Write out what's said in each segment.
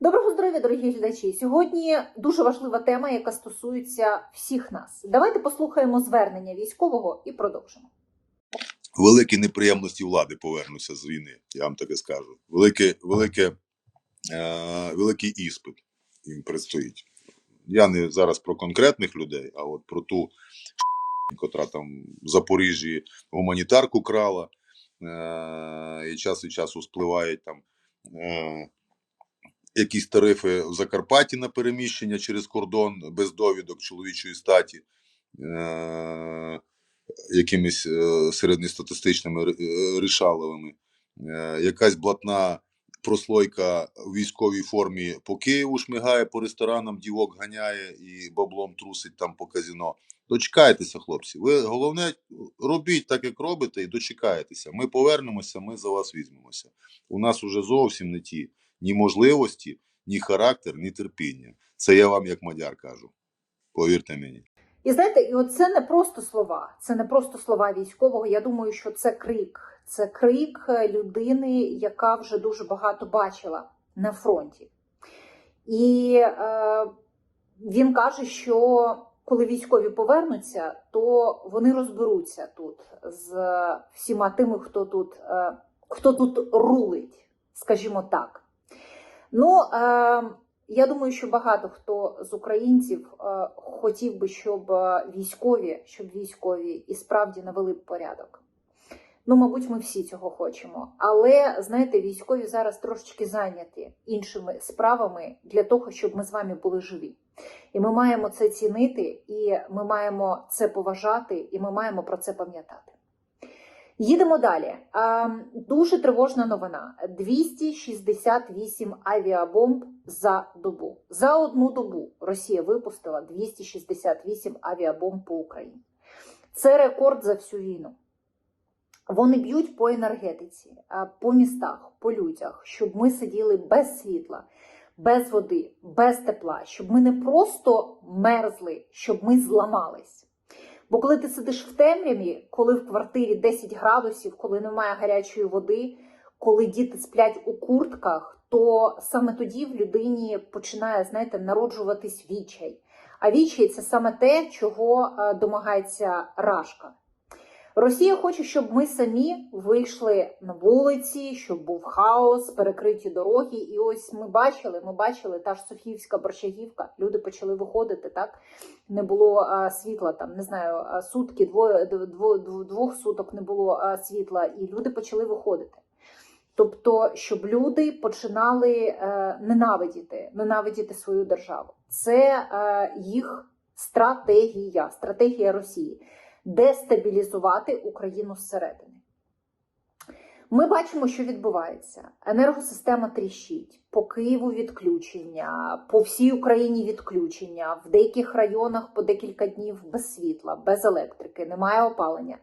Доброго здоров'я, дорогі глядачі. Сьогодні дуже важлива тема, яка стосується всіх нас. Давайте послухаємо звернення військового і продовжимо. великі неприємності влади повернуться з війни, я вам таке скажу. Велике, велике, е, великий іспит їм предстоїть. Я не зараз про конкретних людей, а от про ту, котра там в Запоріжжі гуманітарку крала, е, і час від часу спливають там. Е, Якісь тарифи в Закарпатті на переміщення через кордон без довідок чоловічої статі. Е, якимись е, середньостатистичними е, рішаловими. Е, Якась блатна прослойка в військовій формі по Києву шмигає, по ресторанам дівок ганяє і баблом трусить там по казіно. Дочекайтеся, хлопці. Ви головне робіть так, як робите, і дочекаєтеся. Ми повернемося, ми за вас візьмемося. У нас уже зовсім не ті ні можливості, ні характер, ні терпіння. Це я вам як мадяр кажу. Повірте мені. І знаєте, і от це не просто слова, це не просто слова військового. Я думаю, що це крик. Це крик людини, яка вже дуже багато бачила на фронті. І е, він каже, що коли військові повернуться, то вони розберуться тут з всіма тими, хто тут, е, хто тут рулить, скажімо так. Ну, е, я думаю, що багато хто з українців е, хотів би, щоб е, військові, щоб військові і справді навели б порядок. Ну, мабуть, ми всі цього хочемо. Але знаєте, військові зараз трошечки зайняті іншими справами для того, щоб ми з вами були живі. І ми маємо це цінити, і ми маємо це поважати, і ми маємо про це пам'ятати. Їдемо далі. Дуже тривожна новина: 268 авіабомб за добу. За одну добу Росія випустила 268 авіабомб по Україні. Це рекорд за всю війну. Вони б'ють по енергетиці, по містах, по людях, щоб ми сиділи без світла, без води, без тепла, щоб ми не просто мерзли, щоб ми зламались. Бо коли ти сидиш в темряві, коли в квартирі 10 градусів, коли немає гарячої води, коли діти сплять у куртках, то саме тоді в людині починає, знаєте, народжуватись вічай. А вічай це саме те, чого е, домагається Рашка. Росія хоче, щоб ми самі вийшли на вулиці, щоб був хаос, перекриті дороги. І ось ми бачили, ми бачили та ж Софіївська борщагівка. Люди почали виходити. Так не було а, світла. Там не знаю, сутки, двоє дво, дво, двох суток не було а, світла, і люди почали виходити. Тобто, щоб люди починали е, ненавидіти, ненавидіти свою державу. Це е, їх стратегія, стратегія Росії дестабілізувати Україну зсередини. Ми бачимо, що відбувається. Енергосистема тріщить, по Києву відключення, по всій Україні відключення, в деяких районах по декілька днів без світла, без електрики, немає опалення.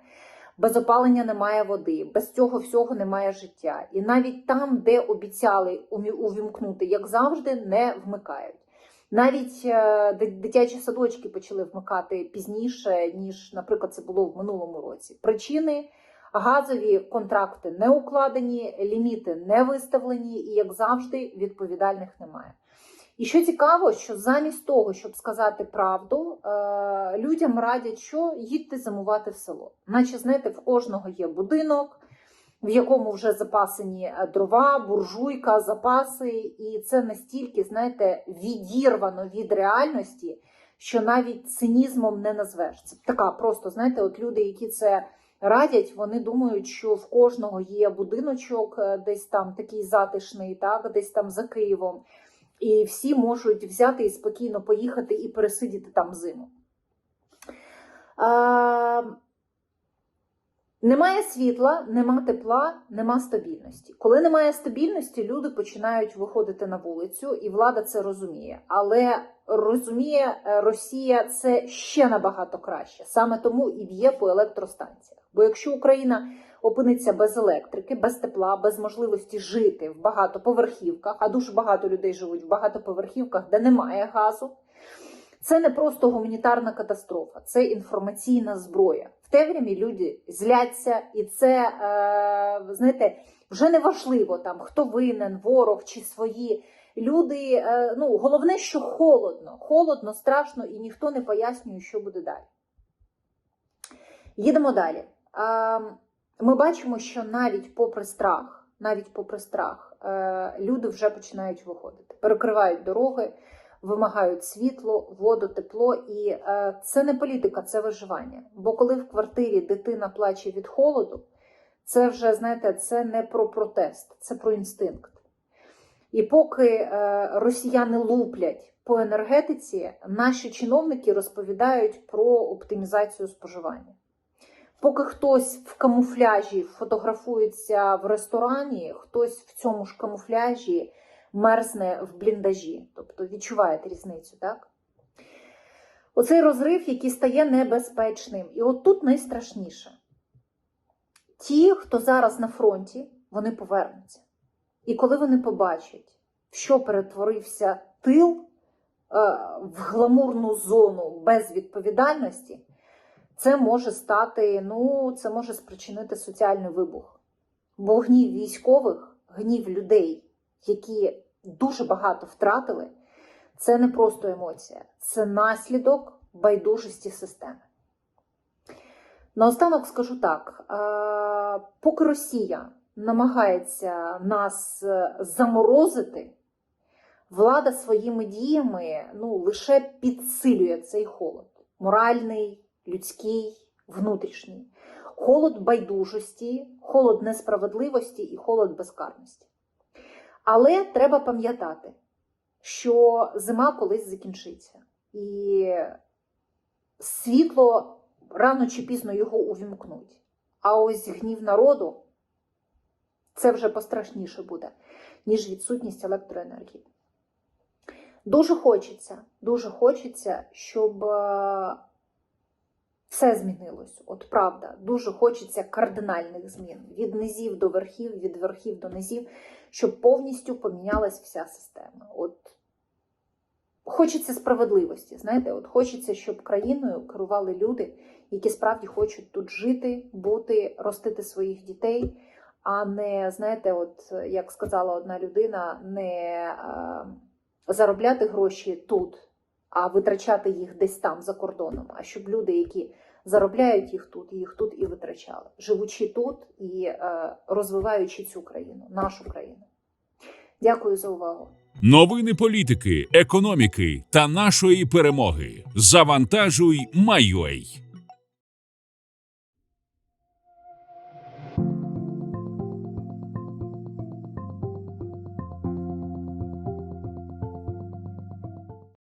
Без опалення немає води, без цього всього немає життя. І навіть там, де обіцяли увімкнути, як завжди, не вмикають. Навіть е, дитячі садочки почали вмикати пізніше, ніж, наприклад, це було в минулому році. Причини газові контракти не укладені, ліміти не виставлені, і, як завжди, відповідальних немає. І що цікаво, що замість того, щоб сказати правду, е, людям радять, що їдьте замувати в село. Наче, знаєте, в кожного є будинок в якому вже запасені е, дрова, буржуйка, запаси, і це настільки, знаєте, відірвано від реальності, що навіть цинізмом не назвеш. Це така просто, знаєте, от люди, які це радять, вони думають, що в кожного є будиночок, е, десь там такий затишний, так, десь там за Києвом, і всі можуть взяти і спокійно поїхати і пересидіти там зиму. Немає світла, нема тепла, нема стабільності. Коли немає стабільності, люди починають виходити на вулицю, і влада це розуміє. Але розуміє е, Росія це ще набагато краще. Саме тому і б'є по електростанціях. Бо якщо Україна опиниться без електрики, без тепла, без можливості жити в багатоповерхівках, а дуже багато людей живуть в багатоповерхівках, де немає газу. Це не просто гуманітарна катастрофа, це інформаційна зброя. В темряві люди зляться, і це, е, знаєте, вже не важливо там, хто винен, ворог чи свої. Люди, е, ну головне, що холодно, холодно, страшно, і ніхто не пояснює, що буде далі. Їдемо далі. А, Ми бачимо, що навіть попри страх, навіть попри страх, е, люди вже починають виходити, перекривають дороги, вимагають світло, воду, тепло. І е, це не політика, це виживання. Бо коли в квартирі дитина плаче від холоду, це вже знаєте, це не про протест, це про інстинкт. І поки е, росіяни луплять по енергетиці, наші чиновники розповідають про оптимізацію споживання. Поки хтось в камуфляжі фотографується в ресторані, хтось в цьому ж камуфляжі мерзне в бліндажі. Тобто відчуваєте різницю, так? Оцей розрив, який стає небезпечним. І от тут найстрашніше. Ті, хто зараз на фронті, вони повернуться. І коли вони побачать, що перетворився тил е, в гламурну зону без відповідальності, це може стати, ну, це може спричинити соціальний вибух. Бо гнів військових, гнів людей, які дуже багато втратили, це не просто емоція, це наслідок байдужості системи. Наостанок скажу так: е, поки Росія намагається нас е, заморозити, влада своїми діями ну, лише підсилює цей холод. Моральний, людський, внутрішній. Холод байдужості, холод несправедливості і холод безкарності. Але треба пам'ятати, що зима колись закінчиться. І світло рано чи пізно його увімкнуть. А ось гнів народу це вже пострашніше буде, ніж відсутність електроенергії. Дуже хочеться, дуже хочеться, щоб е, все змінилось. От правда, дуже хочеться кардинальних змін від низів до верхів, від верхів до низів, щоб повністю помінялась вся система. От хочеться справедливості. Знаєте, от хочеться, щоб країною керували люди, які справді хочуть тут жити, бути, ростити своїх дітей, а не, знаєте, от як сказала одна людина, не заробляти гроші тут, а витрачати їх десь там за кордоном. А щоб люди, які заробляють їх тут, їх тут і витрачали, живучи тут і е, розвиваючи цю країну, нашу країну. Дякую за увагу. Новини політики, економіки та нашої перемоги. Завантажуй, Майой.